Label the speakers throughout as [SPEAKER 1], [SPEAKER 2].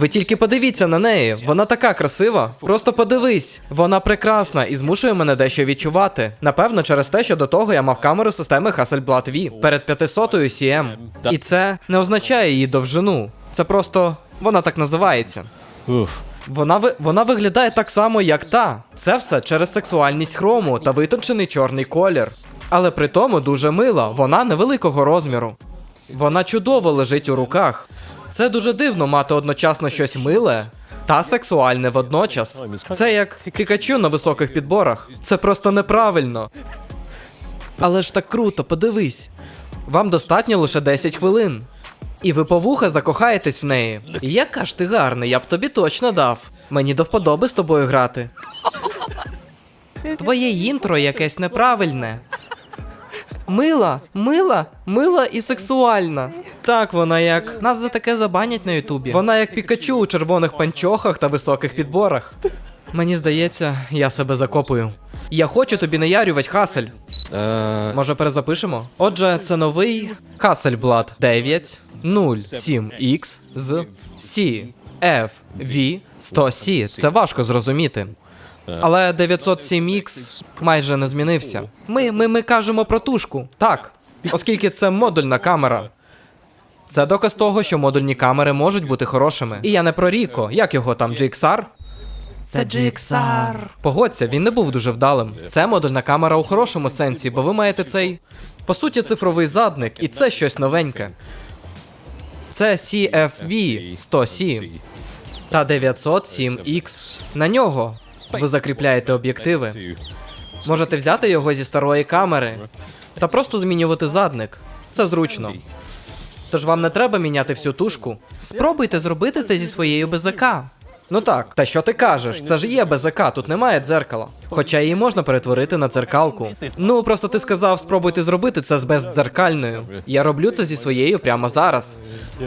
[SPEAKER 1] Ви тільки подивіться на неї, вона така красива. Просто подивись, вона прекрасна і змушує мене дещо відчувати. Напевно, через те, що до того я мав камеру системи Hasselblad V перед 500 CM. І це не означає її довжину. Це просто вона так називається.
[SPEAKER 2] Уф.
[SPEAKER 1] Вона ви... вона виглядає так само, як та. Це все через сексуальність хрому та витончений чорний колір. Але при тому дуже мила, вона невеликого розміру. Вона чудово лежить у руках. Це дуже дивно мати одночасно щось миле та сексуальне водночас. Це як Пікачу на високих підборах. Це просто неправильно. Але ж так круто, подивись. Вам достатньо лише 10 хвилин. І ви по вуха закохаєтесь в неї. Яка ж ти гарний, я б тобі точно дав. Мені до вподоби з тобою грати. Твоє інтро якесь неправильне. Мила, мила, мила і сексуальна. Так, вона як. Нас за таке забанять на Ютубі. Вона як Пікачу у червоних панчохах та високих підборах. Мені здається, я себе закопую. Я хочу тобі наярювати, Хасель.
[SPEAKER 2] Е,
[SPEAKER 1] Може перезапишемо? Отже, це новий Hasselblad 907X з C F V 100C. Це важко зрозуміти. Але 907X майже не змінився. Ми, ми, ми кажемо про тушку. Так, оскільки це модульна камера. Це доказ того, що модульні камери можуть бути хорошими. І я не про Ріко, як його там, GXR? Це GXR. Погодься, він не був дуже вдалим. Це модульна камера у хорошому сенсі, бо ви маєте цей. По суті, цифровий задник, і це щось новеньке. Це CFV 100C та 907X. На нього ви закріпляєте об'єктиви. Можете взяти його зі старої камери та просто змінювати задник. Це зручно. Тож вам не треба міняти всю тушку. Спробуйте зробити це зі своєю БЗК. Ну так, та що ти кажеш? Це ж є БЗК, тут немає дзеркала. Хоча її можна перетворити на дзеркалку. Ну просто ти сказав, спробуйте зробити це з бездзеркальною. Я роблю це зі своєю прямо зараз.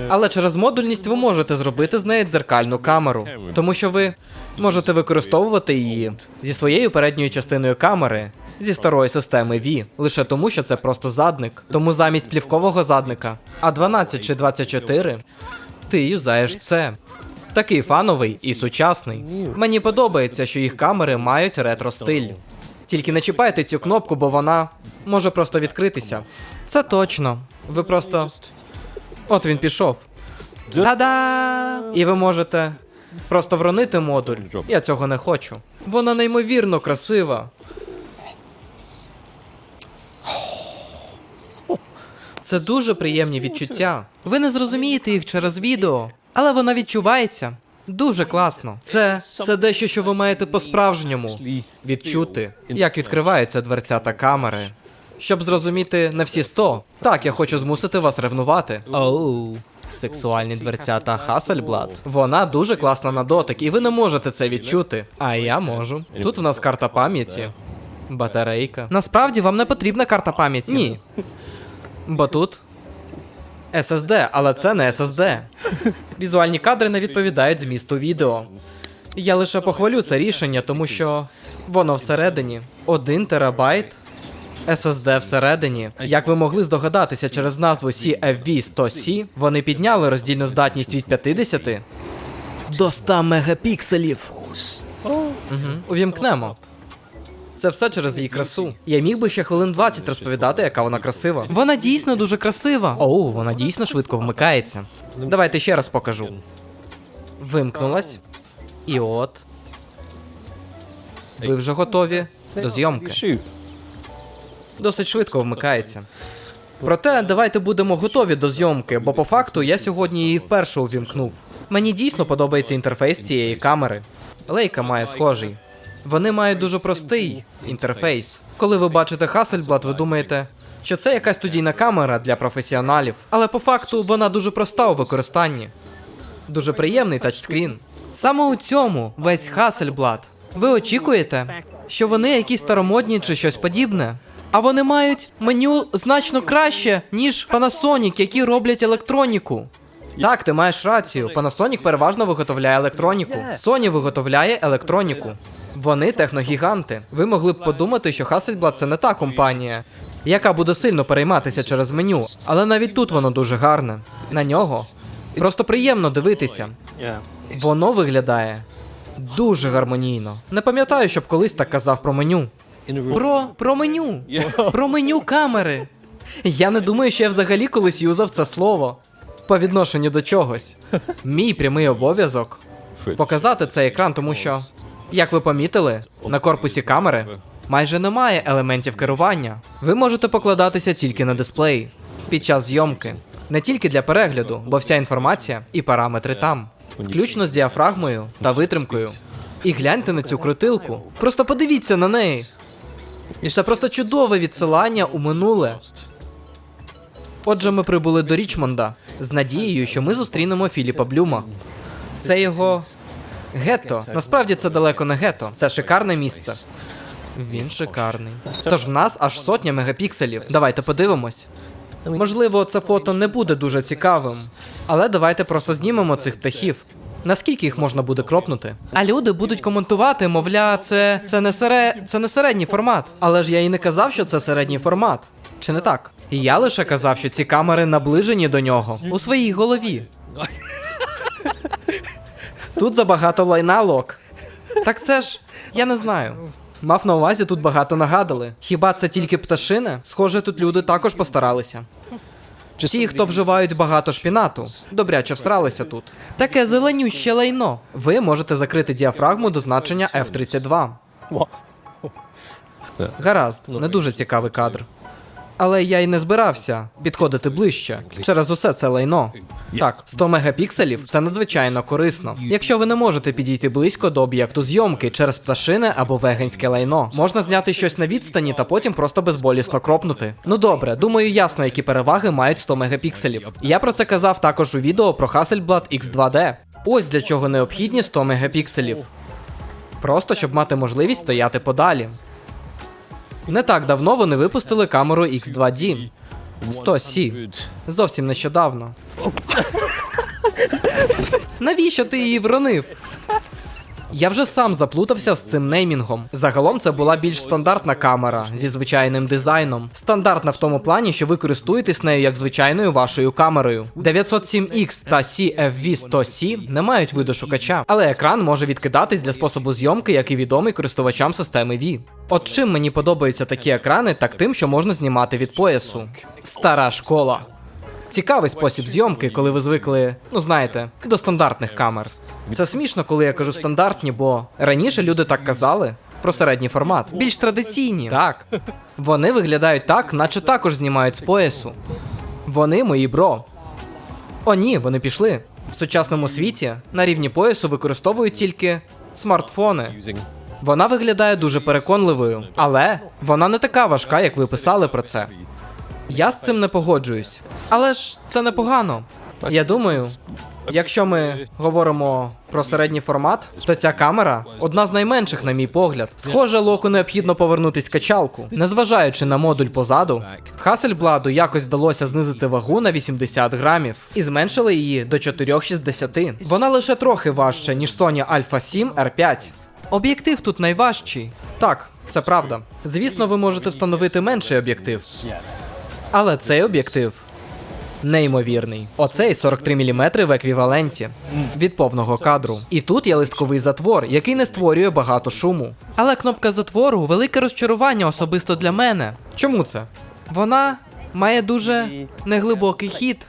[SPEAKER 1] Але через модульність ви можете зробити з неї дзеркальну камеру, тому що ви можете використовувати її зі своєю передньою частиною камери. Зі старої системи V, лише тому, що це просто задник. Тому замість плівкового задника, а 12 чи 24, ти юзаєш це. Такий фановий і сучасний. Мені подобається, що їх камери мають ретро-стиль. Тільки не чіпайте цю кнопку, бо вона може просто відкритися. Це точно. Ви просто. От він пішов. Та-да! І ви можете просто вронити модуль. Я цього не хочу. Вона неймовірно красива. Це дуже приємні відчуття. Ви не зрозумієте їх через відео, але вона відчувається. Дуже класно. Це, це дещо, що ви маєте по-справжньому відчути, як відкриваються дверця та камери. Щоб зрозуміти не всі 100. Так, я хочу змусити вас ревнувати. Оу. Сексуальні дверця та Hasselblad. Вона дуже класна на дотик, і ви не можете це відчути. А я можу. Тут в нас карта пам'яті. Батарейка. Насправді вам не потрібна карта пам'яті. Ні. Бо тут SSD, але це не SSD. Візуальні кадри не відповідають змісту відео. Я лише похвалю це рішення, тому що воно всередині. 1 терабайт SSD всередині. Як ви могли здогадатися через назву CFV100C, вони підняли роздільну здатність від 50 до 100 мегапікселів. Угу. Увімкнемо. Це все через її красу. Я міг би ще хвилин 20 розповідати, яка вона красива. Вона дійсно дуже красива. Оу, вона дійсно швидко вмикається. Давайте ще раз покажу. Вимкнулась. І от. Ви вже готові до зйомки. Досить швидко вмикається. Проте давайте будемо готові до зйомки, бо по факту я сьогодні її вперше увімкнув. Мені дійсно подобається інтерфейс цієї камери. Лейка має схожий. Вони мають дуже простий інтерфейс. Коли ви бачите Hasselblad, ви думаєте, що це якась студійна камера для професіоналів. Але по факту вона дуже проста у використанні. Дуже приємний тачскрін. Саме у цьому весь Hasselblad. Ви очікуєте, що вони якісь старомодні чи щось подібне? А вони мають меню значно краще, ніж Panasonic, які роблять електроніку. Так, ти маєш рацію. Panasonic переважно виготовляє електроніку. Sony виготовляє електроніку. Вони техногіганти. Ви могли б подумати, що Hasselblad це не та компанія, яка буде сильно перейматися через меню, але навіть тут воно дуже гарне. На нього просто приємно дивитися. Воно виглядає дуже гармонійно. Не пам'ятаю, щоб колись так казав про меню. Про, про меню. Про меню камери. Я не думаю, що я взагалі колись юзав це слово по відношенню до чогось. Мій прямий обов'язок показати цей екран, тому що, як ви помітили, на корпусі камери майже немає елементів керування. Ви можете покладатися тільки на дисплей під час зйомки. Не тільки для перегляду, бо вся інформація і параметри там, включно з діафрагмою та витримкою. І гляньте на цю крутилку. Просто подивіться на неї. І це просто чудове відсилання у минуле. Отже, ми прибули до Річмонда з надією, що ми зустрінемо Філіпа Блюма. Це його гетто. Насправді це далеко не гетто. Це шикарне місце. Він шикарний. Тож в нас аж сотня мегапікселів. Давайте подивимось. Можливо, це фото не буде дуже цікавим, але давайте просто знімемо цих птахів. Наскільки їх можна буде кропнути? А люди будуть коментувати, мовля, це, це не сере, це не середній формат. Але ж я і не казав, що це середній формат. Чи не так? Я лише казав, що ці камери наближені до нього у своїй голові. Тут забагато лайна лок. Так це ж, я не знаю. Мав на увазі, тут багато нагадали. Хіба це тільки пташини? Схоже, тут люди також постаралися. Ті, хто вживають багато шпінату, добряче всралися тут. Таке зеленюще лайно. Ви можете закрити діафрагму до значення F32. Гаразд, не дуже цікавий кадр. Але я й не збирався підходити ближче через усе це лайно. Так, 100 мегапікселів це надзвичайно корисно. Якщо ви не можете підійти близько до об'єкту зйомки через пташини або веганське лайно, можна зняти щось на відстані та потім просто безболісно кропнути. Ну добре, думаю, ясно, які переваги мають 100 мегапікселів. Я про це казав також у відео про Hasselblad X2D. Ось для чого необхідні 100 мегапікселів. Просто щоб мати можливість стояти подалі. Не так давно вони випустили камеру X2D. 100C. Зовсім нещодавно. Навіщо ти її вронив? Я вже сам заплутався з цим неймінгом. Загалом це була більш стандартна камера зі звичайним дизайном. Стандартна в тому плані, що ви користуєтесь нею як звичайною вашою камерою. 907X та CFV100C не мають виду шукача, але екран може відкидатись для способу зйомки, як і відомий користувачам системи V. От чим мені подобаються такі екрани, так тим, що можна знімати від поясу. Стара школа. Цікавий спосіб зйомки, коли ви звикли, ну знаєте, до стандартних камер. Це смішно, коли я кажу стандартні, бо раніше люди так казали про середній формат. Більш традиційні. Так. Вони виглядають так, наче також знімають з поясу. Вони мої бро. О, ні, вони пішли. В сучасному світі на рівні поясу використовують тільки смартфони. Вона виглядає дуже переконливою, але вона не така важка, як ви писали про це. Я з цим не погоджуюсь. Але ж це непогано. Я думаю, якщо ми говоримо про середній формат, то ця камера одна з найменших, на мій погляд. Схоже, локу необхідно повернутись качалку. Незважаючи на модуль позаду, Hasselblad якось вдалося знизити вагу на 80 грамів і зменшили її до 4,60. Вона лише трохи важча, ніж Sony Alpha 7 R5. Об'єктив тут найважчий. Так, це правда. Звісно, ви можете встановити менший об'єктив. Але цей об'єктив неймовірний. Оцей 43 мм в еквіваленті від повного кадру. І тут є листковий затвор, який не створює багато шуму. Але кнопка затвору велике розчарування особисто для мене. Чому це? Вона має дуже неглибокий хід.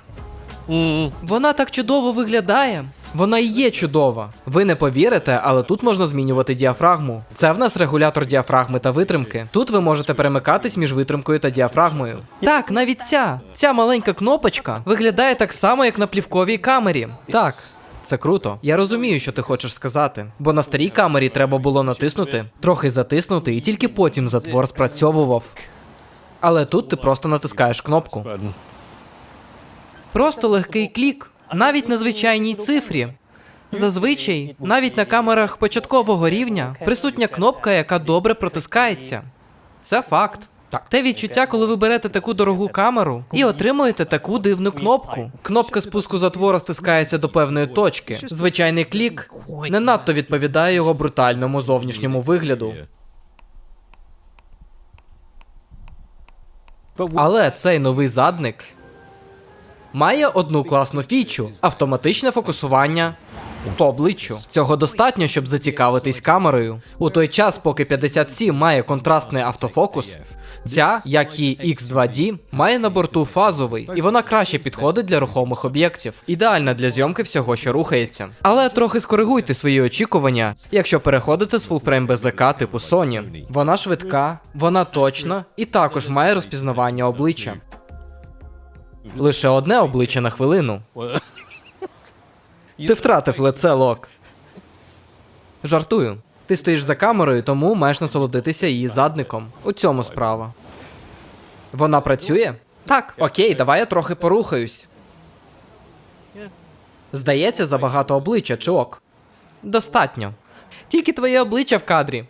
[SPEAKER 1] Вона так чудово виглядає. Вона і є чудова. Ви не повірите, але тут можна змінювати діафрагму. Це в нас регулятор діафрагми та витримки. Тут ви можете перемикатись між витримкою та діафрагмою. Так, навіть ця. Ця маленька кнопочка виглядає так само, як на плівковій камері. Так. Це круто. Я розумію, що ти хочеш сказати. Бо на старій камері треба було натиснути, трохи затиснути, і тільки потім затвор спрацьовував. Але тут ти просто натискаєш кнопку. Просто легкий клік, навіть на звичайній цифрі. Зазвичай, навіть на камерах початкового рівня, присутня кнопка, яка добре протискається. Це факт. Те відчуття, коли ви берете таку дорогу камеру і отримуєте таку дивну кнопку. Кнопка спуску затвора стискається до певної точки. Звичайний клік не надто відповідає його брутальному зовнішньому вигляду. Але цей новий задник має одну класну фічу автоматичне фокусування по обличчю. Цього достатньо, щоб зацікавитись камерою. У той час, поки 50C має контрастний автофокус, ця, як і X2D, має на борту фазовий, і вона краще підходить для рухомих об'єктів. Ідеальна для зйомки всього, що рухається. Але трохи скоригуйте свої очікування, якщо переходите з фулфрейм БЗК типу Sony. Вона швидка, вона точна і також має розпізнавання обличчя. Лише одне обличчя на хвилину. Ти втратив лице, Лок. Жартую. Ти стоїш за камерою, тому маєш насолодитися її задником. У цьому справа. Вона працює? Так. Окей, давай я трохи порухаюсь. Здається, забагато обличчя, чи ок? Достатньо. Тільки твоє обличчя в кадрі.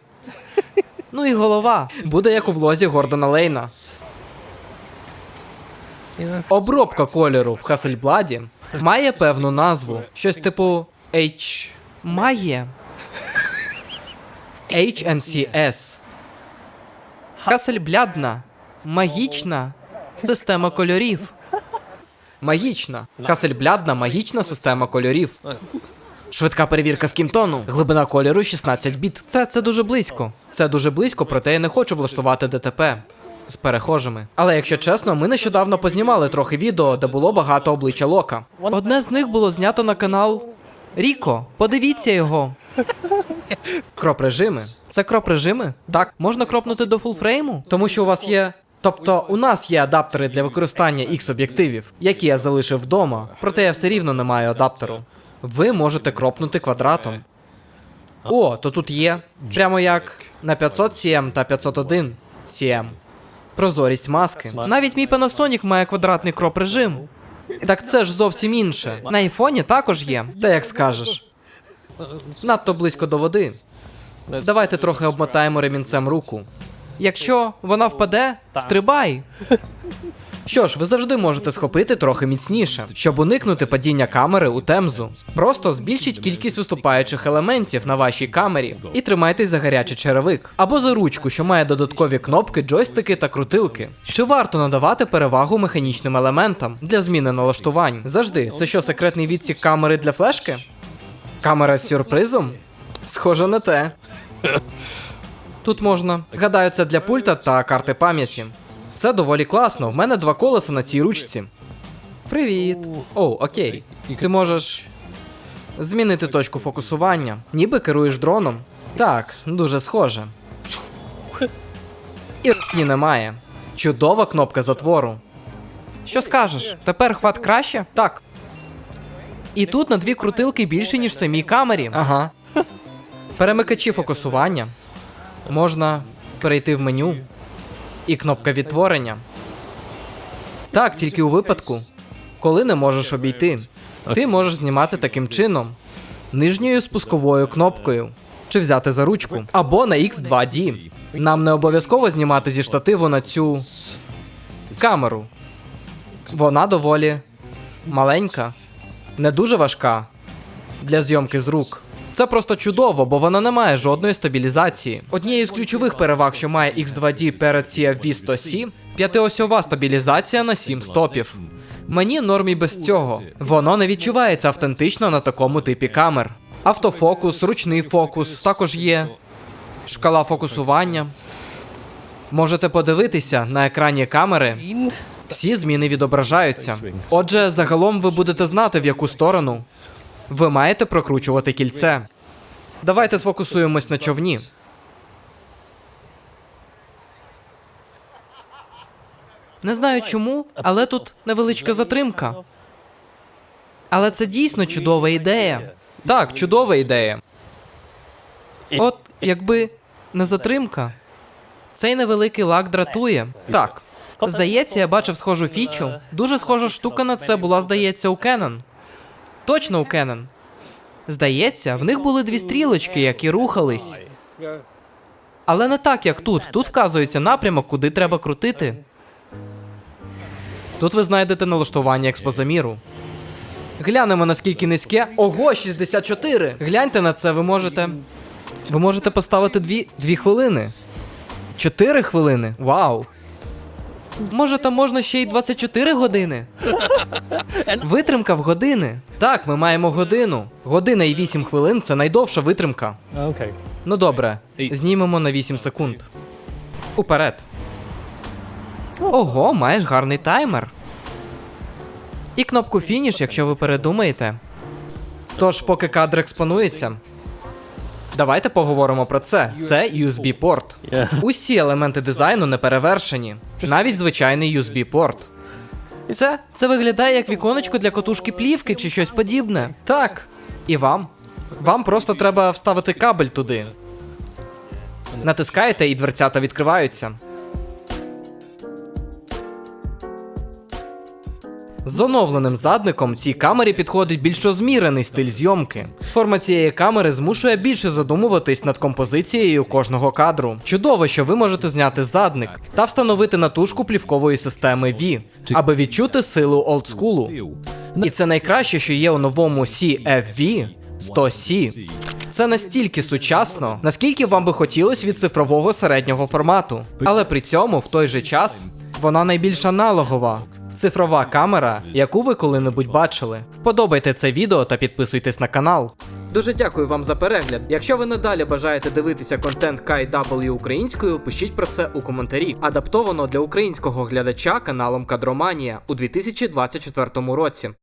[SPEAKER 1] Ну і голова. Буде як у влозі Гордона Лейна. Обробка кольору в Хассельбладі має певну назву. Щось типу H. Має. HNCS. Хассельблядна. Магічна система кольорів. Магічна. Хассельблядна магічна система кольорів. Швидка перевірка скінтону. Глибина кольору 16 біт. Це, це дуже близько. Це дуже близько, проте я не хочу влаштувати ДТП з перехожими. Але якщо чесно, ми нещодавно познімали трохи відео, де було багато обличчя Лока. Одне з них було знято на канал Ріко. Подивіться його. Кроп режими. Це кроп режими? Так, можна кропнути до фулфрейму? Тому що у вас є. Тобто у нас є адаптери для використання X об'єктивів, які я залишив вдома, проте я все рівно не маю адаптеру. Ви можете кропнути квадратом. О, то тут є. Прямо як на 500 CM та 501 CM. Прозорість маски. Навіть мій Panasonic має квадратний кроп режим. Так це ж зовсім інше. На айфоні також є. Та як скажеш. Надто близько до води. Давайте трохи обмотаємо ремінцем руку. Якщо вона впаде, стрибай. Що ж, ви завжди можете схопити трохи міцніше, щоб уникнути падіння камери у темзу. Просто збільшіть кількість виступаючих елементів на вашій камері і тримайтесь за гарячий черевик. Або за ручку, що має додаткові кнопки, джойстики та крутилки. Чи варто надавати перевагу механічним елементам для зміни налаштувань? Завжди, це що, секретний відсік камери для флешки? Камера з сюрпризом? Схоже на те. Тут можна. Гадаю, це для пульта та карти пам'яті. Це доволі класно. В мене два колеса на цій ручці. Привіт. О, окей. Ти можеш змінити точку фокусування, ніби керуєш дроном. Так, дуже схоже. І ні немає. Чудова кнопка затвору. Що скажеш? Тепер хват краще? Так. І тут на дві крутилки більше, ніж в самій камері. Ага. Перемикачі фокусування. Можна перейти в меню. І кнопка відтворення. Так, тільки у випадку, коли не можеш обійти. Ти можеш знімати таким чином: нижньою спусковою кнопкою, чи взяти за ручку, або на X2D. Нам не обов'язково знімати зі штативу на цю камеру. Вона доволі маленька, не дуже важка для зйомки з рук. Це просто чудово, бо вона не має жодної стабілізації. Однією з ключових переваг, що має X2D перед CFV 100C, п'ятиосьова стабілізація на 7 стопів. Мені норм і без цього. Воно не відчувається автентично на такому типі камер. Автофокус, ручний фокус, також є шкала фокусування. Можете подивитися на екрані камери. Всі зміни відображаються. Отже, загалом ви будете знати, в яку сторону ви маєте прокручувати кільце. Давайте сфокусуємось на човні. Не знаю чому, але тут невеличка затримка. Але це дійсно чудова ідея. Так, чудова ідея. От якби не затримка, цей невеликий лак дратує. Так. Здається, я бачив схожу фічу. Дуже схожа штука на це була, здається, у Canon. Точно у Canon. Здається, в них були дві стрілочки, які рухались. Але не так, як тут. Тут вказується напрямок, куди треба крутити. Тут ви знайдете налаштування експозаміру. Глянемо наскільки низьке. Ого, 64! Гляньте на це, ви можете. Ви можете поставити дві, дві хвилини. Чотири хвилини. Вау. Може, там можна ще й 24 години? Витримка в години. Так, ми маємо годину. Година і 8 хвилин це найдовша витримка.
[SPEAKER 2] Okay.
[SPEAKER 1] Ну добре, знімемо на 8 секунд. Уперед. Ого, маєш гарний таймер. І кнопку фініш, якщо ви передумаєте. Тож, поки кадр експонується. Давайте поговоримо про це. Це USB-порт. Усі елементи дизайну не перевершені, навіть звичайний USB-порт. Це, це виглядає як віконечко для котушки плівки чи щось подібне. Так. І вам. Вам просто треба вставити кабель туди. Натискаєте і дверцята відкриваються. З оновленим задником цій камері підходить більш розмірений стиль зйомки. Форма цієї камери змушує більше задумуватись над композицією кожного кадру. Чудово, що ви можете зняти задник та встановити натужку плівкової системи V, аби відчути силу олдскулу. І це найкраще, що є у новому CFV 100C. Це настільки сучасно, наскільки вам би хотілося від цифрового середнього формату. Але при цьому в той же час вона найбільш аналогова. Цифрова камера, яку ви коли-небудь бачили. Вподобайте це відео та підписуйтесь на канал. Дуже дякую вам за перегляд. Якщо ви надалі бажаєте дивитися контент KW українською, пишіть про це у коментарі. Адаптовано для українського глядача каналом Кадроманія у 2024 році.